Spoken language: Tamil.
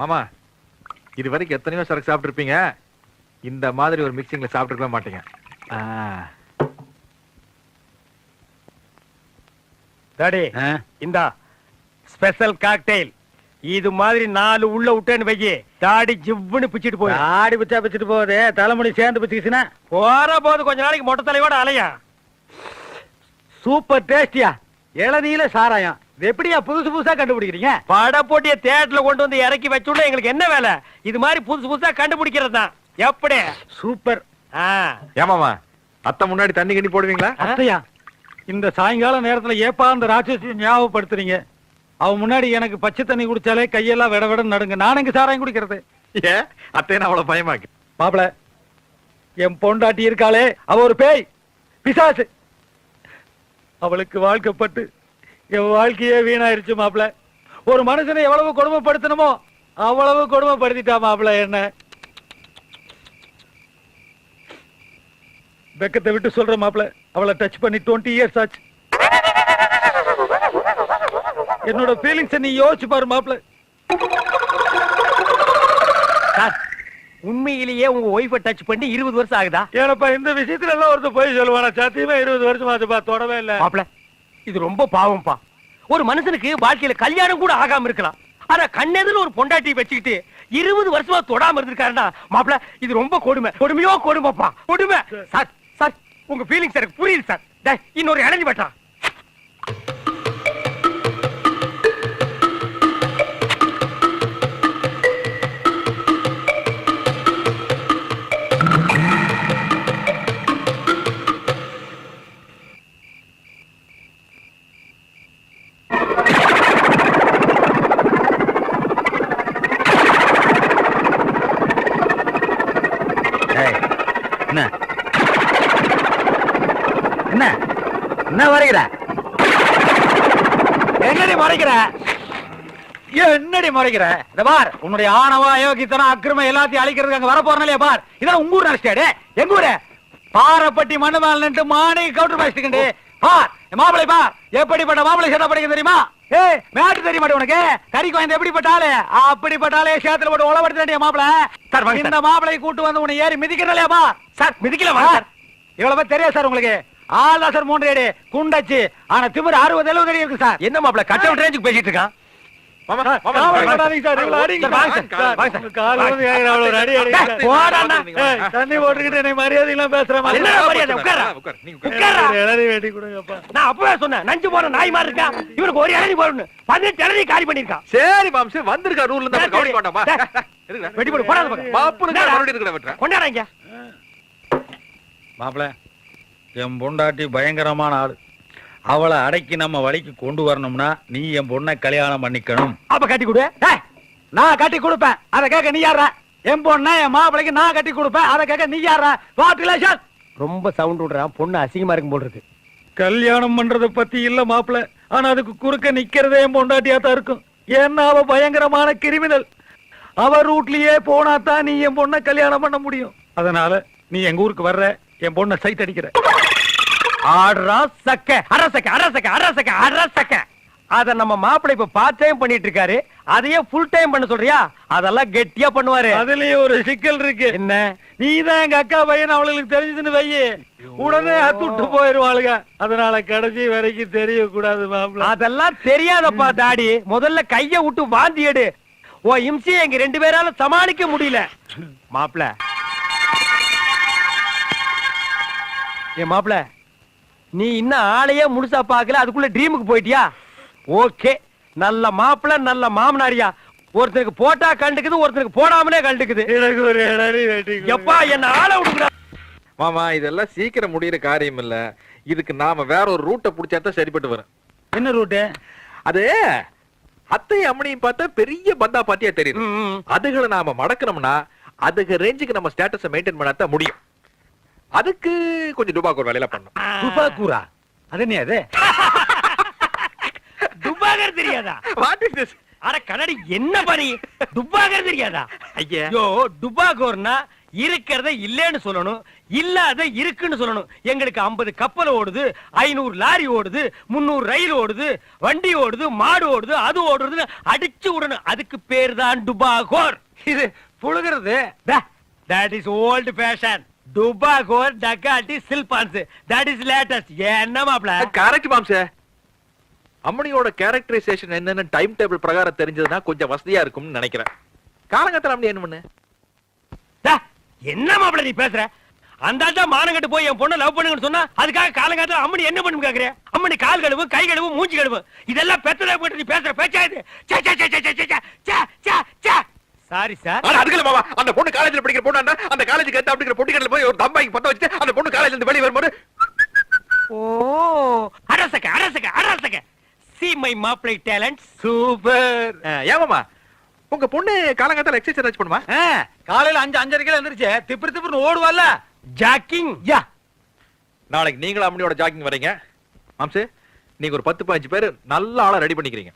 மாமா இது வரைக்கும் எத்தனையோ சரக்கு சாப்பிட்டுருப்பீங்க. இந்த மாதிரி ஒரு மிக்சிங்ல சாப்பிட்டுருக்கவே மாட்டீங்க. ஆ. டாடி இந்தா ஸ்பெஷல் காக்டெயில் இது மாதிரி நாலு உள்ள விட்டேன்னு வைக்கி தாடி ஜிவ்வுன்னு பிச்சிட்டு போய் ஆடி பிச்சா பிச்சுட்டு போகுது தலைமுடி சேர்ந்து பிச்சுக்கிச்சுன்னா? போற போது கொஞ்ச நாளைக்கு மொட்டை தலையோட அலையா சூப்பர் டேஸ்டியா. இளநீல சாராயம். எப்படியா புதுசு புதுசா கண்டுபிடிக்கிறீங்க? பட போட்டிய தேட்டர்ல கொண்டு வந்து இறக்கி வச்சுள்ள எங்களுக்கு என்ன வேலை? இது மாதிரி புதுசு புதுசா கண்டுபிடிக்கிறது தான். எப்படி சூப்பர். ஆ, ஏமாமா அத்தை முன்னாடி தண்ணி கண்ணி போடுவீங்களா? அத்தையா இந்த சாயங்கால நேரத்துல ஏப்பா அந்த ராட்சசி ஞாபகப்படுத்துறீங்க. அவ முன்னாடி எனக்கு பச்சை தண்ணி குடிச்சாலே கையெல்லாம் விட விட நடுங்க. நான் எங்க சாராயம் குடிக்கிறது? ஏ அத்தையை அவ்வளவு பயமாக்கு. மாப்பிள என் பொண்டாட்டி இருக்காளே அவ ஒரு பேய் பிசாசு. அவளுக்கு வாழ்க்கப்பட்டு என் வாழ்க்கையே வீணாயிருச்சு மாப்பிள. ஒரு மனுஷனை எவ்வளவு கொடுமைப்படுத்தணுமோ அவ்வளவு கொடுமைப்படுத்திட்டா மாப்பிள என்ன? வெக்கத்தை விட்டு சொல்ற மாப்பிள அவளை டச் பண்ணி டுவெண்ட்டி இயர்ஸ் ஆச்சு. என்னோட ஃபீலிங்ஸ் நீ யோசிச்சு பாரு மாப்பிள. சார் உண்மையிலேயே உங்க ஒய்ஃபை டச் பண்ணி இருபது வருஷம் ஆகுதா? ஏனப்பா இந்த விஷயத்துல எல்லாம் ஒருத்தர் போய் சொல்லுவானா? சத்தியமா இருபது வருஷம் ஆச்சுப்பா தொடவே இல்ல. மாப்பிள இது ரொம்ப பாவம்ப்பா. ஒரு மனுஷனுக்கு வாழ்க்கையில கல்யாணம் கூட ஆகாம இருக்கலாம். ஆனா கண்ணெதில் ஒரு பொண்டாட்டி வச்சுக்கிட்டு இருபது வருஷமா தொடாம இருந்திருக்காருன்னா மாப்பிள இது ரொம்ப கொடுமை. கொடுமையோ கொடுமைப்பா. கொடுமை. சார். சார் உங்க ஃபீலிங்ஸ் எனக்கு புரியுது சார். டேய், இன்னொரு இறங்கி பட்டா என்ன? என்ன? என்ன வரைகிற என்னடி மறைக்கிற? என்னடி மறைக்கிற? இந்த பார் உன்னுடைய ஆணவ அயோக்கியத்தனம் அக்கிரமம் எல்லாத்தையும் அழிக்கிறதுக்கு அங்க வர பார்? இதான் உங்க ஊர் நினைச்சாடு எங்க ஊரு? பாரப்பட்டி மண்ணு மேல நின்று மாணி கவுண்டர் பேசிக்கிண்டு பார் மாப்பிளை பார் எப்படிப்பட்ட மாப்பிளை சேட்டா படிக்க தெரியுமா? ஏய் மேட்டு தெரிய மாட்டே உனக்கு. கறிக்கு வாய்ந்த எப்படிப்பட்ட ஆளு அப்படிப்பட்ட ஆளே சேத்துல போட்டு உழவடுத்த மாப்பிள? சார். இந்த மாப்பிளை கூட்டு வந்து உன்னை ஏறி மிதிக்கிறலையா பா சார் மிதிக்கல வாங்க சார். இவ்வளவு தெரியாது சார் உங்களுக்கு. ஆள் சார் மூன்று அடி குண்டச்சு. ஆனா திமிர் அறுபது எழுபது அடி இருக்கு சார். என்ன மாப்பிள கட்ட ரேஞ்சுக்கு பேசிட்டு இருக்கான்? தண்ணி போட்டுக்கிட்டு என்னை மரியாதை? எல்லாம் நான் அப்பவே சொன்னேன் நஞ்சு போற நாய் மாதிரி இருக்கா? இவனுக்கு ஒரு இளநீ போடணும் பதினெட்டு இளநீ காலி பண்ணிருக்கான் சரி மாம்சே. வந்திருக்கா ரூல்ல இருந்து கவனிக்க மாட்டோமா. வெட்டி போடு, போடாத கொண்டாடுறாங்க மாப்பிள என் பொண்டாட்டி பயங்கரமான ஆளு. அவளை அடக்கி நம்ம வழிக்கு கொண்டு வரணும்னா நீ என் பொண்ணை கல்யாணம் பண்ணிக்கணும். அப்ப கட்டி கொடு. ஏய், நான் கட்டி கொடுப்பேன். அதை கேட்க நீ யாரா என் பொண்ணை என் மாப்பிளைக்கு நான் கட்டி கொடுப்பேன். அதை கேட்க நீ யாரா வாட் ரிலேஷன் ரொம்ப சவுண்ட் விடுறான் பொண்ணு அசிங்கமா இருக்கும் போல் இருக்கு. கல்யாணம் பண்றத பத்தி இல்ல மாப்பிள ஆனா அதுக்கு குறுக்க நிக்கிறதே என் பொண்டாட்டியா தான் இருக்கும். ஏன்னா அவ பயங்கரமான கிரிமினல் அவ ரூட்லயே போனா தான் நீ என் பொண்ணை கல்யாணம் பண்ண முடியும். அதனால நீ எங்க ஊருக்கு வர்ற? என் பொண்ணை சைட் அடிக்கிற. ஆடுறா சக்க அரசக்க அரசக்க அரசக்க அரசக்க அத நம்ம மாப்பிள்ளை இப்ப பார்ட் டைம் பண்ணிட்டு இருக்காரு. அதையே ஃபுல் டைம் பண்ண சொல்றியா? அதெல்லாம் கெட்டியா பண்ணுவாரு. அதுலயே ஒரு சிக்கல் இருக்கு. என்ன? நீதான் எங்க அக்கா பையன் அவளுக்கு தெரிஞ்சதுன்னு வையே. உடனே அத்துட்டு போயிருவாளுங்க. அதனால கடைசி வரைக்கும் மாப்பிள அதெல்லாம் தெரியாதப்பா டாடி. முதல்ல கைய விட்டு வாந்தி எடு. ஓ இம்சி எங்க ரெண்டு பேரால சமாளிக்க முடியல. மாப்பிள ஏ மாப்பிள நீ இன்னும் ஆளையே முழுசா பார்க்கல அதுக்குள்ள ட்ரீமுக்கு போயிட்டியா? ஓகே நல்ல மாப்பிள நல்ல மாமனாரியா. ஒருத்தருக்கு போட்டா கண்டுக்குது ஒருத்தருக்கு போடாமலே கண்டுக்குது. எனக்கு ஒரு. எப்பா என்ன ஆள விடுங்க மாமா இதெல்லாம் சீக்கிரம் முடியிற காரியம் இல்ல. இதுக்கு நாம வேற ஒரு ரூட்டை புடிச்சாதான் சரிப்பட்டு வரும். என்ன ரூட்டு அது அத்தை அம்மனையும் பார்த்தா பெரிய பந்தா பாட்டியா தெரியுது. ம், ம். அதுகளை நாம மடக்கணும்னா அதுக்கு ரேஞ்சுக்கு நம்ம ஸ்டேட்டஸை மெயின்டைன் பண்ணாதான் முடியும். அதுக்கு கொஞ்சம் டுபாக்கு ஒரு வேலையில பண்ணும் துப்பாக்கூரா அது என்ன அது துப்பாகர் தெரியாதா? வாட் இஸ் திஸ் அட கண்ணாடி என்ன பணி துப்பாகர் தெரியாதா? ஐயா. டுபாகோர்னா இருக்கிறத இல்லைன்னு சொல்லணும் இல்லாத இருக்குன்னு சொல்லணும். எங்களுக்கு 50 கப்பல் ஓடுது ஐநூறு லாரி ஓடுது முந்நூறு ரயில் ஓடுது வண்டி ஓடுது மாடு ஓடுது அது ஓடுறது அடிச்சு விடணும். அதுக்கு பேர் தான் டுபாகோர் இது புழுகிறது? தட் இஸ் ஓல்டு ஃபேஷன் டுபாகோர் டக்காட்டி சில்பான்ஸ். தட் இஸ் லேட்டஸ்ட் என்ன மாப்ள கரெக்ட் மாம்சே. அம்மனியோட கேரக்டரைசேஷன் என்னன்னு டைம் டேபிள் பிரகாரம் தெரிஞ்சதுன்னா கொஞ்சம் வசதியா இருக்கும்னு நினைக்கிறேன். காலங்கத்தில் அம்மனி என்ன பண்ணு? டா, என்ன மாப்பிள நீ பேசுற? அந்த ஆட்டா மானங்கட்டு போய் என் பொண்ணை லவ் பண்ணுங்கன்னு சொன்னா அதுக்காக காலங்காலத்துல அம்மனி என்ன பண்ணும் கேக்குற? அம்மனி கால் கழுவு கை கழுவு மூஞ்சி கழுவு. இதெல்லாம் பெத்ததை போட்டு நீ பேசுற பேச்சா இது? சாரி சார் ஆனா அதுக்குள்ள மாமா அந்த பொண்ணு காலேஜ்ல படிக்கிற பொண்ணு அந்த காலேஜுக்கு எடுத்து அப்படிங்கிற பொட்டிக்கடல போய் ஒரு தம்பாய்க்கு பத்த வச்சுட்டு அந்த பொண்ணு காலேஜ்ல இருந்து வெளியே வரும்போது ஓ அரசக அரசக அரசக சி மை மாப்பிளை டேலண்ட் சூப்பர் அஹ், ஏன் மாமா உங்க பொண்ணு காலங்காத்தால எக்ஸசைஸ் பண்ணுமா? காலையில அஞ்சு அஞ்சரைக்கு எழுந்திருச்சு திப்பு திப்புன்னு ஓடுவால ஜாக்கிங் யா. நாளைக்கு நீங்களும் அம்மனியோட ஜாக்கிங் வரீங்க. மாம்சு நீங்க ஒரு பத்து பதினஞ்சு பேர் நல்ல ஆளா ரெடி பண்ணிக்கிறீங்க.